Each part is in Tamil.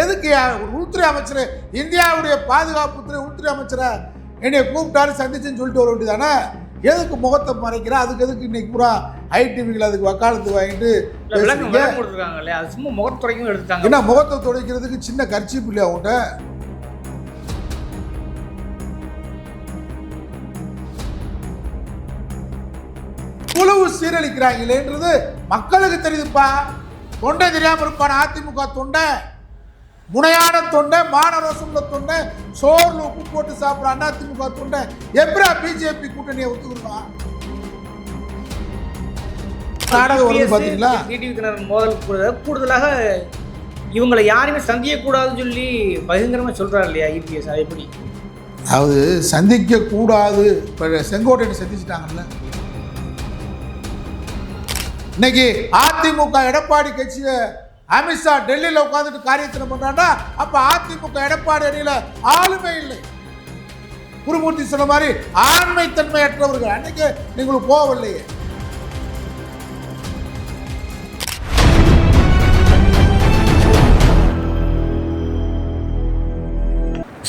எதுக்கு ஒரு உள்துறை அமைச்சர் இந்தியாவுடைய பாதுகாப்புத்துறை உள்துறை அமைச்சரை என்னைய கூப்பிட்டாரு சந்திச்சுன்னு சொல்லிட்டு வர வேண்டியதானே எதுக்கு முகத்தை மறைக்கிற? அதுக்கு எதுக்கு இன்னைக்கு பூரா ஐடிவிகள் அதுக்கு வக்காலத்து வாங்கிட்டு அது சும்மா முகத்துறைக்கும் எடுத்துட்டாங்க. என்ன முகத்தை துடைக்கிறதுக்கு சின்ன கர்ச்சீப் இல்லையா உன்கிட்ட குழுவு சீரழிக்கிறாங்களேன்றது மக்களுக்கு தெரியுதுப்பா. தொண்டை தெரியாம இருப்பான அதிமுக தொண்டை. முனையான தொண்டை மானரோசம்ல தொண்டை சோர்ல உப்பு போட்டு சாப்பிட்ற அதிமுக தொண்டை. எப்படா பிஜேபி கூட்டணியை ஒத்துக்கணும்? நாடகம் வருது பாத்தீங்களா? டிடிவி தினகரன் மோதல் கூட- கூடுதலாக இவங்களை யாருமே சந்திக்கக்கூடாதுன்னு சொல்லி பகிரங்கரமா சொல்றாரு இல்லையா இபிஎஸ் அது எப்படி? அதாவது சந்திக்க கூடாது இப்போ செங்கோட்டையை சந்திச்சிட்டாங்கல்ல. இன்னைக்கு அதிமுக எடப்பாடி கட்சியை அமித்ஷா டெல்லியில் உட்காந்துட்டு காரியத்தில் பண்றாண்டா அப்ப அதிமுக எடப்பாடி அணியில ஆளுமை இல்லை. குருமூர்த்தி சொன்ன மாதிரி ஆண்மைத்தன்மையற்றவர்கள். அன்னைக்கு நீங்களுக்கு போகவில்லையே.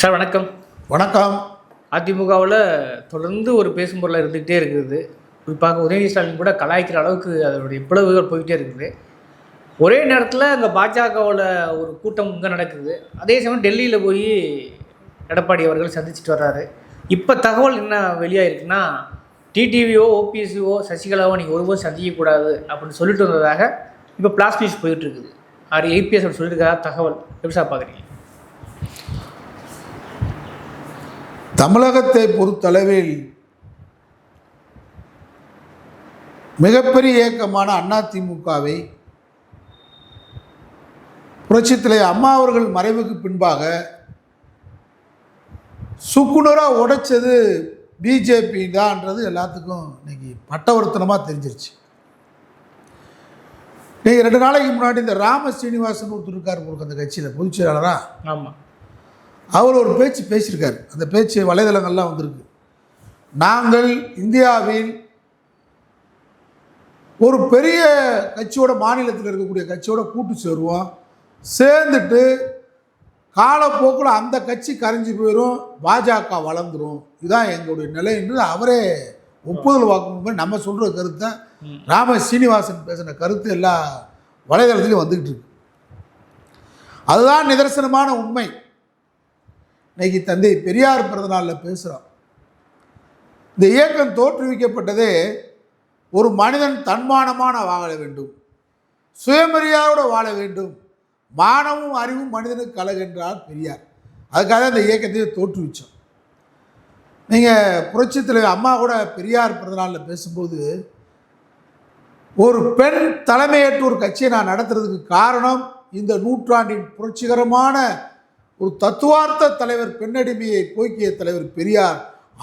சார் வணக்கம். வணக்கம். அதிமுகவில் தொடர்ந்து ஒரு பேசும் பொருளாக இருந்துகிட்டே இருக்குது. குறிப்பாக உதயநிதி ஸ்டாலின் கூட கலாய்க்கிற அளவுக்கு அதனுடைய பிளவுகள் போயிட்டே இருக்குது. ஒரே நேரத்தில் அங்கே பாஜகவில் ஒரு கூட்டம் இங்கே நடக்குது. அதே சமயம் டெல்லியில் போய் எடப்பாடி அவர்கள் சந்திச்சுட்டு வர்றாரு. இப்போ தகவல் என்ன வெளியாகிருக்குன்னா டிடிவியோ ஓபிஎஸ்சியோ சசிகலாவோ நீங்கள் ஒருபோதும் சந்திக்கக்கூடாது அப்படின்னு சொல்லிட்டு வந்ததாக இப்போ பிளாஸ் நியூஸ் போயிட்டுருக்குது. ஆறு ஏபிஎஸ் அப்படி சொல்லியிருக்காரா தகவல். எப்படி சார் பார்க்குறீங்க தமிழகத்தை பொறுத்தளவில் மிகப்பெரிய இயக்கமான அதிமுகவை புரட்சித்தலை அம்மா அவர்கள் மறைவுக்கு பின்பாக சுக்குநூறாக உடைச்சது பிஜேபி தான்ன்றது எல்லாத்துக்கும் இன்னைக்கு பட்டவர்த்தனமாக தெரிஞ்சிருச்சு. நீங்கள் ரெண்டு நாளைக்கு முன்னாடி இந்த ராம சீனிவாசன் ஒருத்தர் இருக்கார் உங்களுக்கு அந்த கட்சியில் பொதுச் செயலாளராக ஆமாம் அவர் ஒரு பேச்சு பேசியிருக்காரு. அந்த பேச்சு வலைதளங்கள்லாம் வந்திருக்கு. நாங்கள் இந்தியாவில் ஒரு பெரிய கட்சியோட மாநிலத்தில் இருக்கக்கூடிய கட்சியோட கூட்டு சேருவோம். சேர்ந்துட்டு காலப்போக்கில் அந்த கட்சி கரைஞ்சு போயிடும் பாஜக வளர்ந்துரும். இதுதான் எங்களுடைய நிலை என்று அவரே ஒப்புதல் வாக்குமூலம் நம்ம சொல்கிற கருத்தை ராம சீனிவாசன் பேசின கருத்து எல்லா வலைதளத்துலையும் வந்துக்கிட்டு இருக்கு. அதுதான் நிதர்சனமான உண்மை. இன்னைக்கு தந்தை பெரியார் பிறந்தநாளில் பேசுகிறோம் இந்த இயக்கம் தோற்றுவிக்கப்பட்டதே ஒரு மனிதன் தன்மானமான வாழ வேண்டும். சுயமரியாதையோடு வாழ வேண்டும். மானமும் அறிவும் மனிதனுக்கு கலகென்றார் பெரியார். அதுக்காக இந்த இயக்கத்தையே தோற்றுவிச்சோம் நீங்கள் புரட்சி தலைவர் அம்மா கூட பெரியார் பிறந்தநாளில் பேசும்போது ஒரு பெண் தலைமையேற்று ஒரு கட்சியை நான் நடத்துறதுக்கு காரணம் இந்த நூற்றாண்டின் புரட்சிகரமான ஒரு தத்துவார்த்த தலைவர் பெண்ணடிமையை போக்கிய தலைவர் பெரியார்.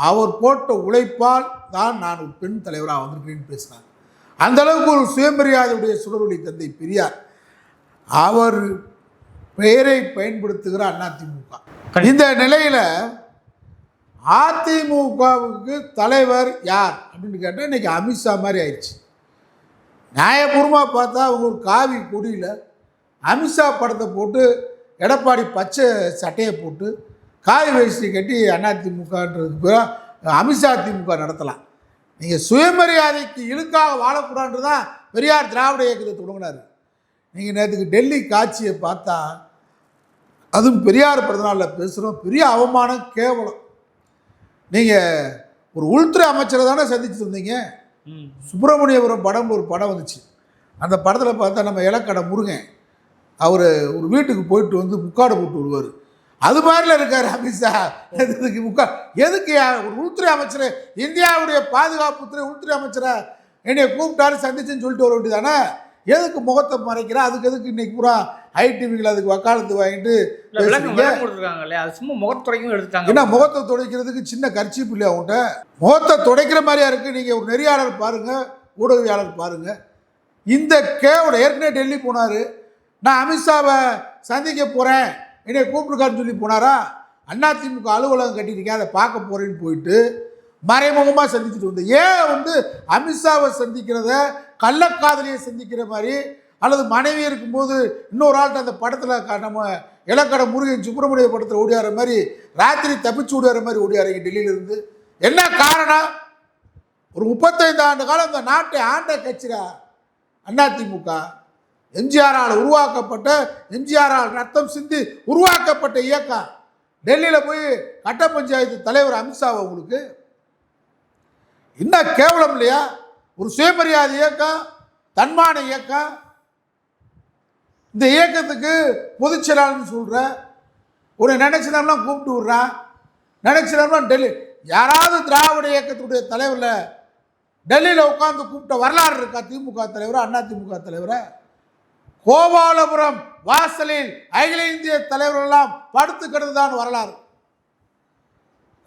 அவர் போட்ட உழைப்பால் தான் நான் ஒரு பெண் தலைவராக வந்திருக்கிறேன்னு பேசினார். அந்த அளவுக்கு ஒரு சுயமரியாதையுடைய சுடரொளி தந்தை பெரியார். அவர் பெயரை பயன்படுத்துகிற அதிமுக இந்த நிலையில் அதிமுகவுக்கு தலைவர் யார் அப்படின்னு கேட்டால் இன்னைக்கு அமித்ஷா மாதிரி ஆயிடுச்சு. நியாயபூர்வமாக பார்த்தா அவங்க ஒரு காவி கொடியில் அமித்ஷா படத்தை போட்டு எடப்பாடி பச்சை சட்டையை போட்டு காவி வேஷ்டி கட்டி அதிமுகன்றதுக்கு பேராக அமித்ஷா திமுக நடத்தலாம். நீங்கள் சுயமரியாதைக்கு இழுக்காக வாழக்கூடாதுன்னு தான் பெரியார் திராவிட இயக்கத்தை தொடங்கினார். நீங்கள் நேற்றுக்கு டெல்லி காட்சியை பார்த்தா அதுவும் பெரியார் பிறந்தநாளில் பேசுகிறோம் பெரிய அவமானம் கேவலம். நீங்கள் ஒரு உள்துறை அமைச்சரை தானே சந்திச்சு வந்தீங்க ம். சுப்பிரமணியபுரம் படம் ஒரு படம் வந்துச்சு. அந்த படத்தில் பார்த்தா நம்ம இலக்கடை முருகன் அவர் ஒரு வீட்டுக்கு போயிட்டு வந்து முக்காடு போட்டு விடுவார் அது மாதிரில இருக்கார் அமித்ஷா எதுக்கு முக்கா எதுக்கு ஒரு உள்துறை அமைச்சர் இந்தியாவுடைய பாதுகாப்புத்துறை உள்துறை அமைச்சரை என்னைய கூப்பிட்டாரு சந்திச்சுன்னு சொல்லிட்டு வர வேண்டியதானே? எதுக்கு முகத்தை மறைக்கிற? அதுக்கு எதுக்கு இன்னைக்கு பூரா ஐடிவிகள் அதுக்கு வக்காலத்து வாங்கிட்டு சும்மா முகத்துறைக்கும் எடுத்துட்டாங்க. என்ன முகத்தை துடைக்கிறதுக்கு சின்ன கர்ச்சீப் இல்லையா உன்கிட்ட? முகத்தை துடைக்கிற மாதிரியா இருக்கு? நீங்க ஒரு நெறியாளர் பாருங்க ஊடகவியாளர் பாருங்க. இந்த கேவல ஏற்கனவே டெல்லி போனாரு. நான் அமித்ஷாவை சந்திக்க போறேன். என்னை கூப்பிட்டுருக்காருன்னு சொல்லி போனாரா? அதிமுக அலுவலகம் கட்டியிருக்கேன் அதை பார்க்க போறேன்னு போயிட்டு மறைமுகமாக சந்திச்சுட்டு வந்தது ஏன் வந்து அமித்ஷாவை சந்திக்கிறத கள்ளக்காதலியை சந்திக்கிற மாதிரி அல்லது மனைவி இருக்கும்போது இன்னொரு ஆள்கிட்ட அந்த படத்தில் நம்ம இலக்கட முருகன் சுப்பிரமணிய படத்தில் ஓடியார மாதிரி ராத்திரி தப்பிச்சு ஓடியார மாதிரி ஓடியாருங்க டெல்லியிலிருந்து என்ன காரணம்? ஒரு முப்பத்தைந்து ஆண்டு காலம் இந்த நாட்டை ஆண்ட கட்சிடா? அதிமுக எம்ஜிஆரால் உருவாக்கப்பட்ட எம்ஜிஆரால் ரத்தம் சிந்தி உருவாக்கப்பட்ட இயக்கம். டெல்லியில் போய் கட்ட பஞ்சாயத்து தலைவர் அமித்ஷாவை உங்களுக்கு என்ன கேவலம் இல்லையா? ஒரு சுயமரியாதை இயக்கம் தன்மான இயக்கம். இந்த இயக்கத்துக்கு பொதுச் செயலாளர்னு சொல்கிற உன்னை நினைச்சதெல்லாம் கூப்பிட்டு விட்றான் நினைச்சதெல்லாம் டெல்லி யாராவது திராவிட இயக்கத்துடைய தலைவரில் டெல்லியில் உட்காந்து கூப்பிட்ட வரலாறு இருக்கா திமுக தலைவரா அண்ணா திமுக தலைவரை? கோபாலபுரம் வாசலில் அகில இந்திய தலைவர்களெல்லாம் படுத்து கிடந்துதான் வரலாறு.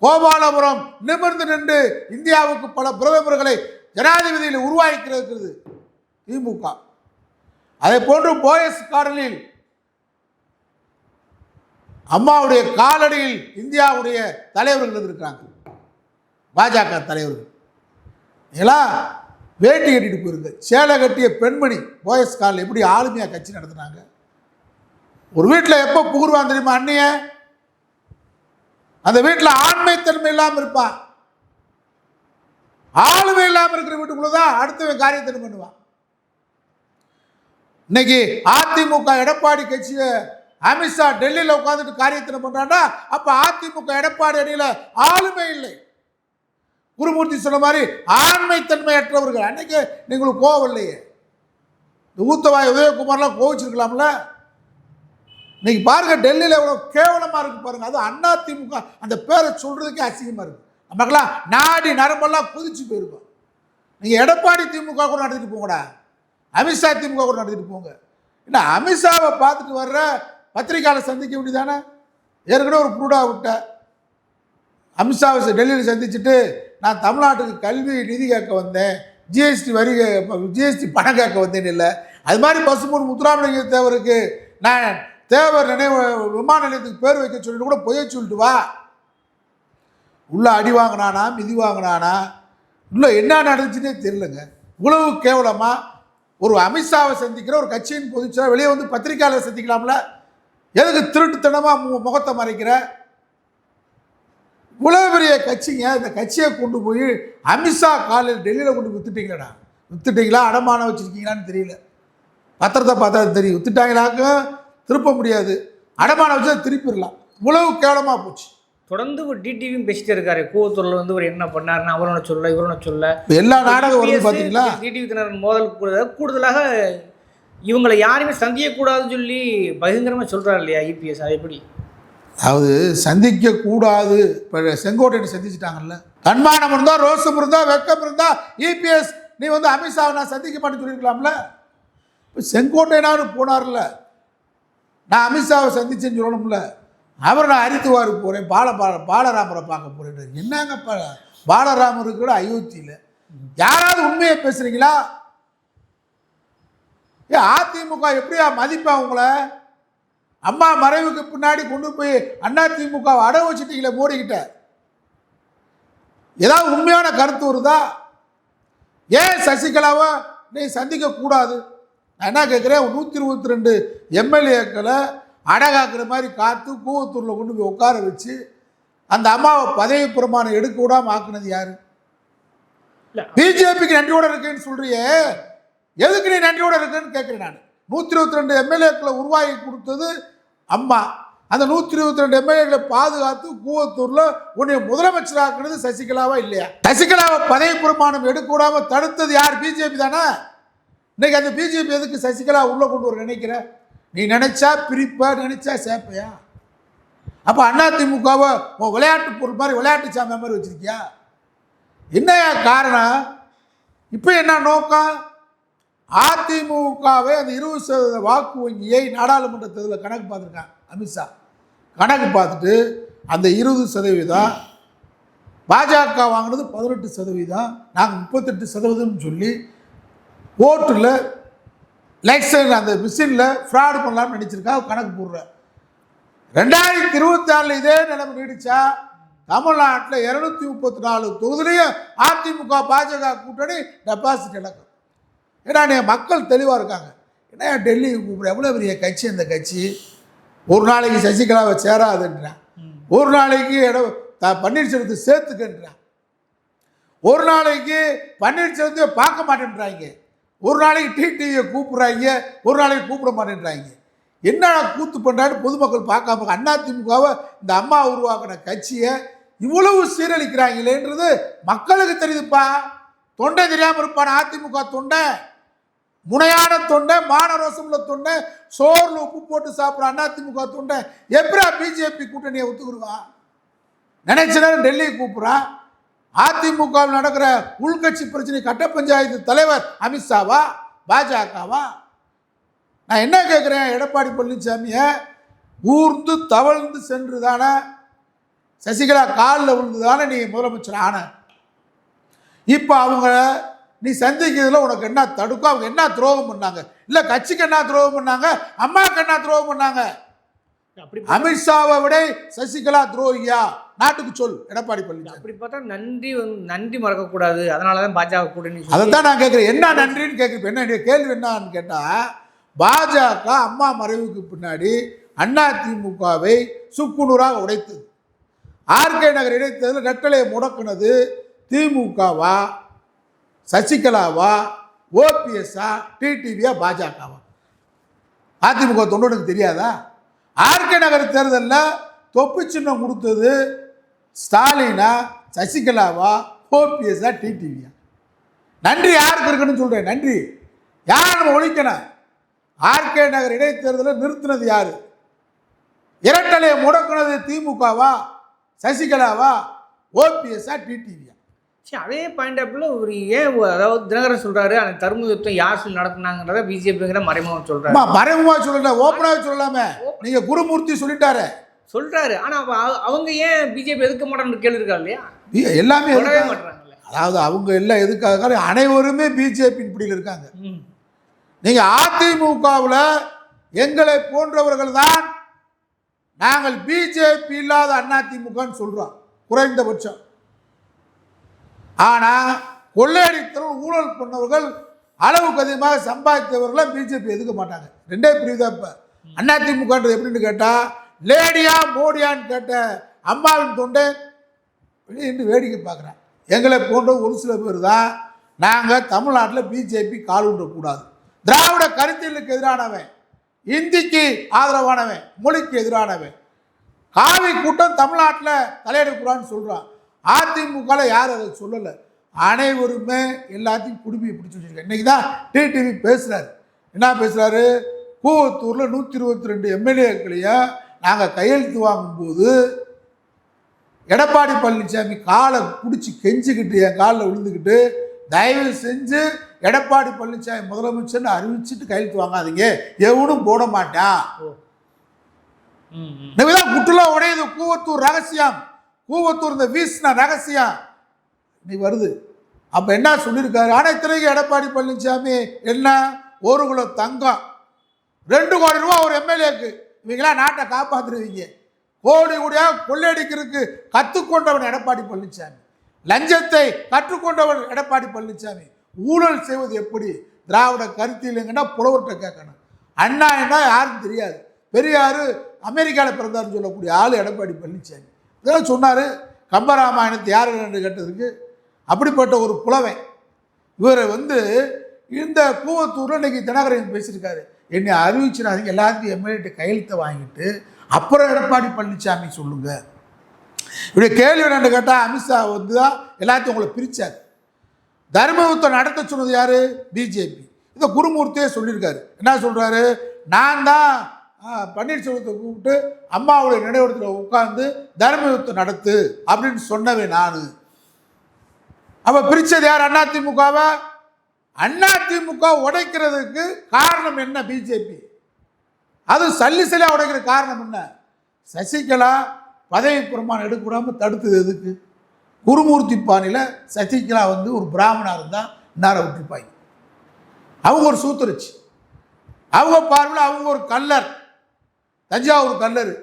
கோபாலபுரம் நிமிர்ந்து நின்று இந்தியாவுக்கு பல பிரதமர்களை ஜனாதிபதியில் உருவாக்கிறது திமுக. அதை போன்று போயஸ் கார்டனில் அம்மாவுடைய காலடியில் இந்தியாவுடைய தலைவர்கள் இருந்திருக்கிறாங்க. பாஜக தலைவர்கள். இதெல்லாம் வேட்டி கட்டிட்டு போயிருங்க. சேலை கட்டிய பெண்மணி போயஸ் காலில் எப்படி ஆளுமையாக கட்சி நடத்துனாங்க? ஒரு வீட்டில் எப்போ புகுருவான் தெரியுமா அண்ணிய? அந்த வீட்டில் ஆண்மைத்தன்மை இல்லாமல் இருப்பான் ஆளுமை இல்லாமல் இருக்கிற வீட்டுக்குள்ளே தான் அடுத்தவன் காரியத்தை பண்ணுவான் இன்னைக்கு அதிமுக எடப்பாடி கட்சியை அமித்ஷா டெல்லியில் உட்காந்துட்டு காரியத்தை பண்றான்னா அப்ப அதிமுக எடப்பாடி அணியில ஆளுமை இல்லை. குருமூர்த்தி சொன்ன மாதிரி ஆண்மைத்தன்மையற்றவர்கள். அன்னைக்கு நீங்களுக்கு கோவம் இல்லையே. இந்த ஊத்தவாய் உதயகுமார்லாம் கோவிச்சிருக்கலாம்ல? இன்னைக்கு பாருங்க டெல்லியில் எவ்வளோ கேவலமாக இருக்கு பாருங்க. அது அண்ணா திமுக அந்த பேரை சொல்றதுக்கே அசிங்கமாக இருக்கு. நமக்கெல்லாம் நாடி நரம்பெல்லாம் குதிச்சு போயிருக்கும். நீங்கள் எடப்பாடி திமுக கூட நடத்திட்டு போங்கடா. அமித்ஷா திமுக கூட நடத்திட்டு போங்க. என்ன அமித்ஷாவை பார்த்துட்டு வர்ற பத்திரிக்கையாளர் சந்திக்க வேண்டியதானே? ஏற்கனவே ஒரு ப்ரூடா விட்ட. அமித்ஷாவை டெல்லியில் சந்திச்சுட்டு நான் தமிழ்நாட்டுக்கு கல்வி நிதி கேட்க வந்தேன். ஜிஎஸ்டி வரி ஜிஎஸ்டி பணம் கேட்க வந்தேன்னு இல்லை. அது மாதிரி பசுமூர் முத்துராமலிங்க தேவருக்கு நான் தேவர் நினைவு விமான நிலையத்துக்கு பேர் வைக்க சொல்லிட்டு கூட பொய்ய சொல்லிட்டு வா. உள்ளே அடி வாங்கினானா மிதி வாங்கினானா? உள்ளே என்ன நடந்துச்சுன்னே தெரியலங்க. இவ்வளவு கேவலமாக ஒரு அமித்ஷாவை சந்திக்கிற ஒரு கட்சியின் பொதுச்சா வெளியே வந்து பத்திரிகையாளர் சந்திக்கலாம்ல? எதுக்கு திருட்டுத்தனமாக மு முகத்தை மறைக்கிற? இவ்வளோ பெரிய கட்சிங்க இந்த கட்சியை கொண்டு போய் அமித்ஷா காலையில் டெல்லியில் கொண்டு வித்துட்டீங்களடா. வித்துட்டீங்களா? அடமானம் வச்சுருக்கீங்களான்னு தெரியல. பத்திரத்தை பார்த்தா தெரியும். வித்துட்டாங்களாக்கும்? திருப்ப முடியாது. அடமானம் வச்சா திருப்பிடலாம். இவ்வளவு கேவலமாக போச்சு. தொடர்ந்து ஒரு டிடிவியும் பேசிட்டே இருக்காரு. கூவத்தூர்ல வந்து ஒரு என்ன பண்ணாருன்னு அவரோட சொல்ல இவரோட சொல்ல. எல்லா நாடகம் வருது பார்த்தீங்களா டிடிவி தினரன் மோதல் கூட கூடுதலாக இவங்களை யாரையுமே சந்திக்கக்கூடாதுன்னு சொல்லி பகிரங்கரமாக சொல்றாரு இல்லையா இபிஎஸ் அது எப்படி? அதாவது சந்திக்க கூடாது இப்போ செங்கோட்டையை சந்திச்சிட்டாங்கல்ல. தன்மானம் இருந்தா ரோசம் இருந்தா வெக்கம் இருந்தா இபிஎஸ் நீ வந்து அமித்ஷாவை நான் சந்திக்க மாட்டேன்னு சொல்லியிருக்கலாம்ல? இப்போ செங்கோட்டையனாரு போனார்ல. நான் அமித்ஷாவை சந்திச்சேன்னு சொல்லணும்ல. அவர் நான் ஹரித்துவாருக்கு போகிறேன் பால பால பாலராமரை பார்க்க போகிறேன் என்னங்க ப பாலராமருக்கு கூட அயோத்தியில் யாராவது உண்மையை பேசுகிறீங்களா ஏ அதிமுக எப்படியா மதிப்பா உங்களை? அம்மா மறைவுக்கு பின்னாடி கொண்டு போய் அண்ணா திமுக அட வச்சுட்டீங்களே மோடிக்கிட்ட ஏதாவது உண்மையான கருத்து வருதா? ஏன் சசிகலாவை நீ சந்திக்க கூடாது? நான் என்ன கேட்குறேன் நூற்றி இருபத்தி ரெண்டு எம்எல்ஏக்களை அடகாக்குற மாதிரி காத்து கூவத்தூரில் கொண்டு போய் உட்கார வச்சு அந்த அம்மாவை பதவி பிரமாணம் எடுக்க விடாம ஆக்குனது யாரு. பிஜேபிக்கு நன்றியோட இருக்கேன்னு சொல்றியே. எதுக்கு நீ நன்றியோட இருக்கேன்னு கேட்குறேன் நான். நூற்றி இருபத்தி ரெண்டு எம்எல்ஏக்களை உருவாக்கி கொடுத்தது அம்மா. அந்த நூற்றி இருபத்தி ரெண்டு எம்எல்ஏக்களை பாதுகாத்து கூவத்தூரில் உன்னை முதலமைச்சராக்குனது சசிகலாவா இல்லையா? சசிகலாவை பதவி பிரமாணம் எடுக்க விடாம தடுத்தது யார்? பிஜேபி தானே? இன்னைக்கு அந்த பிஜேபி எதுக்கு சசிகலா உள்ளே கொண்டு வர நினைக்கிற? நீ நினைச்சா பிரிப்பா நினைச்சா சேர்ப்பையா அப்போ அதிமுகவை விளையாட்டு பொருள் மாதிரி விளையாட்டு சாமியா மாதிரி வச்சிருக்கியா? என்னையா காரணம்? இப்போ என்ன நோக்கம்? அதிமுகவை அந்த இருபது சதவீத வாக்கு வங்கியை நாடாளுமன்ற தேர்தலில் கணக்கு பார்த்துருக்கான் அமித்ஷா கணக்கு பார்த்துட்டு அந்த இருபது சதவீதம் பாஜக வாங்கினது பதினெட்டு சதவீதம் நாங்கள் முப்பத்தெட்டு சதவீதம்னு சொல்லி ஓட்டில் எலெக்ஷன் அந்த மிஷினில் ஃப்ராடு பண்ணலாம்னு நினச்சிருக்கா கணக்கு போடுறேன் ரெண்டாயிரத்தி இருபத்தி ஆறில் இதே நிலைமை நீடிச்சா தமிழ்நாட்டில் இரநூத்தி முப்பத்தி நாலு தொகுதியிலையும் அதிமுக பாஜக கூட்டணி டெபாசிட் இழக்கும். ஏன்னா மக்கள் தெளிவாக இருக்காங்க. என்ன டெல்லிக்கு கூப்பிட்ற எவ்வளோ பெரிய கட்சி அந்த கட்சி? ஒரு நாளைக்கு சசிகலாவை சேராதுன்றான் ஒரு நாளைக்கு இடம் த பன்னீர்செல்வத்தை சேர்த்துக்கன்றான் ஒரு நாளைக்கு பன்னீர்செல்வத்தையே பார்க்க மாட்டேன்றாங்க. ஒரு நாளைக்கு டிடிவியை கூப்பிட்றாங்க ஒரு நாளைக்கு கூப்பிட மாட்டேன்றாங்க. என்னடா கூத்து பண்ணுறான்னு பொதுமக்கள் பார்க்காம அதிமுகவை இந்த அம்மா உருவாக்கின கட்சியை இவ்வளவு சீரழிக்கிறாங்களேன்றது மக்களுக்கு தெரியுதுப்பா. தொண்டை தெரியாமல் இருப்பான் அதிமுக தொண்டை. முனையான தொண்டை மானரோசம் தொண்டை சோறுல உப்பு போட்டு சாப்பிட்ற அதிமுக தொண்டை. எப்படா பிஜேபி கூட்டணியை ஒத்துக்குருவா நினைச்ச டெல்லியை கூப்பிட்றான் அதிமுகவில் நடக்கிற உள்கட்சி பிரச்சனை கட்ட பஞ்சாயத்து தலைவர் அமித்ஷாவா பாஜகவா? நான் என்ன கேட்குறேன் எடப்பாடி பழனிசாமியை? ஊர்ந்து தவழ்ந்து சென்று தானே சசிகலா காலில் விழுந்து தானே நீ முதலமைச்சர் ஆன? இப்போ அவங்க நீ சந்திக்கிறதுல உனக்கு என்ன தடுக்கும்? அவங்க என்ன துரோகம் பண்ணாங்க? இல்லை கட்சிக்கு என்ன துரோகம் பண்ணாங்க? அம்மாவுக்கு என்ன துரோகம் பண்ணாங்க? அமித்ஷாவை விட சசிகலா துரோகியா? நாட்டுக்கு சொல். எடப்பாடி பழனிசாமி. அப்படி பார்த்தா நன்றி நன்றி மறக்கக்கூடாது. அதனால தான் பாஜக கூட்டணி சொல்லி- அதைத்தான் நான் கேட்குறேன். என்ன நன்றின்னு கேட்குறேன். என்ன கேள்வி என்னன்னு கேட்டால் பாஜக அம்மா மறைவுக்கு பின்னாடி அதிமுகவை சுக்குநூறாக உடைத்தது. ஆர்கே நகர் இடைத்ததில் நெட்டலையை முடக்குனது திமுகவா சசிகலாவா ஓபிஎஸ்ஸா டிடிவியா பாஜகவா? அதிமுக தொண்டனுக்கு தெரியாதா? ஆர்கே நகர் தேர்தலில் தொப்பு சின்னம் கொடுத்தது ஸ்டாலினா சசிகலாவா ஓபிஎஸ்ஸா டிடிவியா? நன்றி யாருக்கு இருக்குன்னு சொல்கிறேன் நன்றி. யார் நம்ம ஒழிக்கணும்? ஆர்கே நகர் இடைத்தேர்தலை நிறுத்தினது யார்? இரட்டலையை முடக்குனது திமுகவா சசிகலாவா ஓபிஎஸ்ஸா டிடிவியா? சரி அதே பாயிண்ட் ஆஃப்ல ஒரு ஏன் அதாவது தினகரன் சொல்றாரு அந்த தர்ம யுத்தம் யார் சொல்லி நடத்துனாங்கன்றத பிஜேபிங்கிற மறைமுகம் சொல்றாரு. அம்மா மறைமுகமாக சொல்லல ஓப்பனாகவே சொல்லலாமே. நீங்கள் குருமூர்த்தி சொல்லிட்டாரு. சொல்றாரு. ஆனா அவ- அவ- அவங்க ஏன் பிஜேபி எதுக்க மாட்டான்னு கேள்வி இருக்கா இல்லையா எல்லாமே அதாவது அவங்க எல்லாம் எதுக்காக? அனைவருமே பிஜேபி பிடியில் இருக்காங்க. ம். நீங்கள் அதிமுகவில் எங்களை போன்றவர்கள் தான் நாங்கள் பிஜேபி இல்லாத அதிமுகன்னு சொல்கிறோம் குறைந்தபட்சம். ஆனால் கொள்ளையடித்தல் ஊழல் பண்ணவர்கள் அளவுக்கு அதிகமாக சம்பாதித்தவர்களை பிஜேபி எதுக்க மாட்டாங்க? ரெண்டே பிரிவு தான் இப்போ. அதிமுகன்றது எப்படின்னு கேட்டால் லேடியா மோடியான்னு கேட்ட அம்மாவின் தொண்டை வெளியே நின்று வேடிக்கை பார்க்குறேன். எங்களை போன்ற ஒரு சில பேர் தான் நாங்கள் தமிழ்நாட்டில் பிஜேபி கால் ஊன்றக்கூடாது திராவிட கருத்தியலுக்கு எதிரானவன் இந்திக்கு ஆதரவானவன் மொழிக்கு எதிரானவன். காவி கூட்டம் தமிழ்நாட்டில் தலையெடுக்கிறான்னு சொல்கிறான் அதிமுகவில் யாரும் அதை சொல்லலை. அனைவருமே எல்லாத்தையும் குடுமையை பிடிச்சி வச்சிருக்காங்க. இன்றைக்கி தான் டிடிவி பேசுகிறாரு என்ன பேசுகிறாரு கூவத்தூரில் நூற்றி இருபத்தி ரெண்டு எம்எல்ஏக்களையும் நாங்கள் கையெழுத்து வாங்கும்போது எடப்பாடி பழனிசாமி காலை பிடிச்சி கெஞ்சிக்கிட்டு என் காலில் விழுந்துக்கிட்டு தயவு செஞ்சு எடப்பாடி பழனிசாமி முதலமைச்சர்னு அறிவிச்சிட்டு கையெழுத்து வாங்காதீங்க. எவனும் போட மாட்டான் ம், ம். இனிமேதான் குட்டுல உடையுது கூவத்தூர் ரகசியம். கூவத்தூர் இந்த வீசின ரகசியம். நீ வருது. அப்போ என்ன சொல்லியிருக்காரு? அனைத்துறைக்கு எடப்பாடி பழனிசாமி என்ன? ஒரு குல தங்கம். ரெண்டு கோடி ரூபா ஒரு எம்எல்ஏக்கு. இவங்களாம் நாட்டை காப்பாற்றுவீங்க கோடி கோடியாக கொள்ளையடிக்கிறதுக்கு கற்றுக்கொண்டவன் எடப்பாடி பழனிசாமி லஞ்சத்தை கற்றுக்கொண்டவன் எடப்பாடி பழனிசாமி ஊழல் செய்வது எப்படி? திராவிட கருத்து இல்லைங்கன்னா புலவர்கிட்ட கேட்கணும். அண்ணா என்ன யாருக்கும் தெரியாது. பெரியார் அமெரிக்காவில் பிறந்தார்னு சொல்லக்கூடிய ஆள் எடப்பாடி பழனிசாமி இதெல்லாம் சொன்னார் கம்பராமாயணத்தை யார் என்று கேட்டதுக்கு அப்படிப்பட்ட ஒரு புலவன். இவரை வந்து இந்த கூவத்தூரில் இன்றைக்கி தினகரன் பேசியிருக்காரு. என்னை அறிவிச்சிடாதீங்க எல்லாத்தையும் எம்எல்ஏட்ட கையெழுத்தை வாங்கிட்டு அப்புறம் எடப்பாடி பழனிசாமி சொல்லுங்க. இப்படி கேள்வி என்னன்னு கேட்டால் அமித்ஷா வந்து தான் எல்லாத்தையும் உங்களை பிரித்தார் தர்மபுத்தம் நடத்த சொன்னது யார்? பிஜேபி. இதை குருமூர்த்தியே சொல்லியிருக்காரு. என்ன சொல்கிறாரு நான் தான் பன்னீர்செல்வத்தை கூப்பிட்டு அம்மாவுடைய நினைவிடத்தில் உட்கார்ந்து தர்மயுத்தம் நடத்து அப்படின்னு சொன்னவே நான். அப்போ பிரித்தது யார்? அதிமுகவை அதிமுக உடைக்கிறதுக்கு காரணம் என்ன பிஜேபி அது சல்லி சலியாக உடைக்கிற காரணம் என்ன? சசிகலா பதவி பிரமாணம் எடுக்கூடாமல் தடுத்தது எதுக்கு? குருமூர்த்தி பாணியில் சசிகலா வந்து ஒரு பிராமணாக இருந்தால் இன்னார விட்டுருப்பாங்க அவங்க ஒரு சூத்துருச்சு அவங்க பார்வையில் அவங்க ஒரு கல்லர். தஞ்சாவூர் கல்லர்.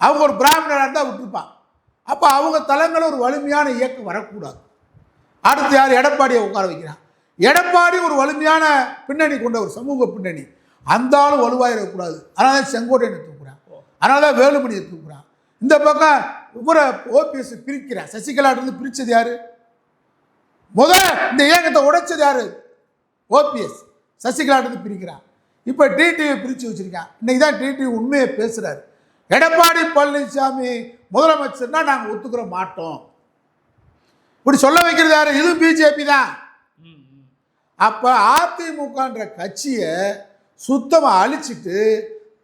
அவங்க ஒரு பிராமணராக இருந்தால் விட்டுருப்பான் அப்போ அவங்க தலைமையில் ஒரு வலிமையான இயக்கம் வரக்கூடாது. அடுத்து யார்? எடப்பாடியை உட்கார வைக்கிறான். எடப்பாடி ஒரு வலிமையான பின்னணி கொண்ட ஒரு சமூக பின்னணி. அந்த ஆளும் வலுவாயிடக்கூடாது அதனால தான் செங்கோட்டையனை தூக்குறான். அதனால தான் வேலுமணியை தூக்குறான். இந்த பக்கம் இவரை ஓபிஎஸ் பிரிக்கிறான் சசிகலாட்டிருந்து பிரித்தது யாரு? முதல்ல இந்த இயக்கத்தை உடைச்சது யாரு? ஓபிஎஸ் சசிகலாட்டிருந்து பிரிக்கிறான் இப்போ டிடிவி பிரித்து வச்சிருக்கான். இன்னைக்கு தான் டிடிவி உண்மையை பேசுகிறார் எடப்பாடி பழனிசாமி முதலமைச்சர்னா நாங்கள் ஒத்துக்கிற மாட்டோம். இப்படி சொல்ல வைக்கிறது யாரு? இது பிஜேபி தான். அப்போ அதிமுகன்ற கட்சியை சுத்தமாக அழிச்சிட்டு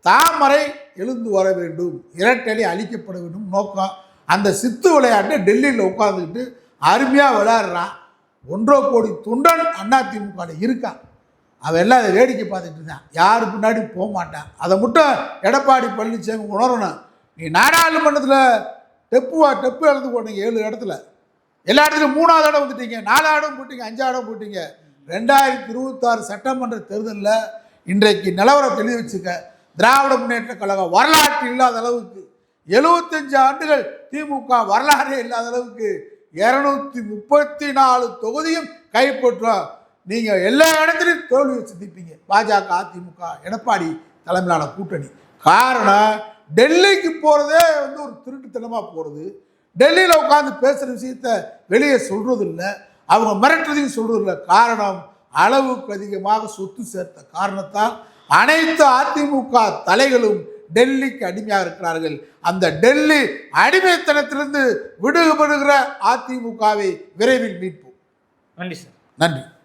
தாமரை எழுந்து வர வேண்டும் இரட்டடி அழிக்கப்பட வேண்டும் நோக்கம். அந்த சித்து விளையாட்டு டெல்லியில் உட்காந்துக்கிட்டு அருமையாக விளையாடுறான். ஒன்றோ கோடி துண்டன் அதிமுக இருக்கான் அவன் எல்லாம் அதை வேடிக்கை பார்த்துட்டு இருந்தான். யாரு பின்னாடி போக மாட்டான் அதை மட்டும் எடப்பாடி பழனிசாமி உணரணும். நீ நாடாளுமன்றத்தில் டெப்புவா டெப்பு இழந்து போட்டீங்க ஏழு இடத்துல. எல்லா இடத்துலையும் மூணாவது இடம் வந்துட்டீங்க நாலாவது இடம் போட்டீங்க அஞ்சாவது இடம் போட்டீங்க. ரெண்டாயிரத்தி இருபத்தாறு சட்டமன்ற தேர்தலில் இன்றைக்கு நிலவரம் தெளிவு வச்சுக்க திராவிட முன்னேற்ற கழகம் வரலாற்று இல்லாத அளவுக்கு எழுபத்தஞ்சு ஆண்டுகள் திமுக வரலாறே இல்லாத அளவுக்கு இரநூத்தி முப்பத்தி நாலு தொகுதியும் கைப்பற்றும் நீங்கள் எல்லா இடத்துலையும் தோல்வியை சந்திப்பீங்க. பாஜக அதிமுக எடப்பாடி தலைமையிலான கூட்டணி. காரணம் டெல்லிக்கு போகிறதே வந்து ஒரு திருட்டுத்தனமாக போகிறது டெல்லியில் உட்காந்து பேசுகிற விஷயத்த வெளியே சொல்கிறது இல்லை அவங்க மிரட்டுறதையும் சொல்கிறது இல்லை காரணம் அளவுக்கு அதிகமாக சொத்து சேர்த்த காரணத்தால் அனைத்து அதிமுக தலைகளும் டெல்லிக்கு அடிமையாக இருக்கிறார்கள். அந்த டெல்லி அடிமைத்தனத்திலிருந்து விடுபடுகிற அதிமுகவை விரைவில் மீட்போம். நன்றி சார். நன்றி.